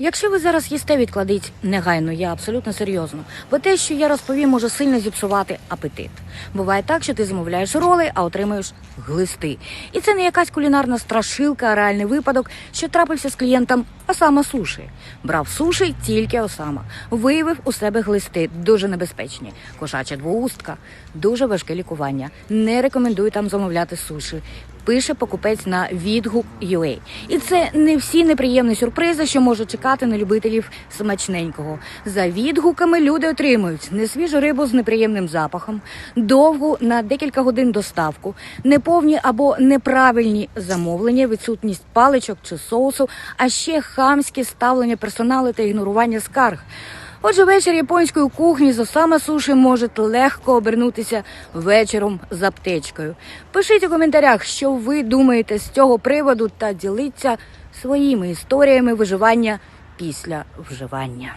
Якщо ви зараз їсте, відкладіть негайно, я абсолютно серйозно. Бо те, що я розповім, може сильно зіпсувати апетит. Буває так, що ти замовляєш роли, а отримуєш глисти. І це не якась кулінарна страшилка, а реальний випадок, що трапився з клієнтом Осама Суші. Брав суші тільки Осама. Виявив у себе глисти, дуже небезпечні. Кошача двоустка, дуже важке лікування. Не рекомендую там замовляти суші. Пише покупець на відгук UA. І це не всі неприємні сюрпризи, що можуть чекати на любителів смачненького. За відгуками люди отримують несвіжу рибу з неприємним запахом, довгу на декілька годин доставку, неповні або неправильні замовлення, відсутність паличок чи соусу, а ще хамське ставлення персоналу та ігнорування скарг. Отже, вечір японської кухні з Осама суші може легко обернутися вечором з аптечкою. Пишіть у коментарях, що ви думаєте з цього приводу, та діліться своїми історіями виживання після вживання.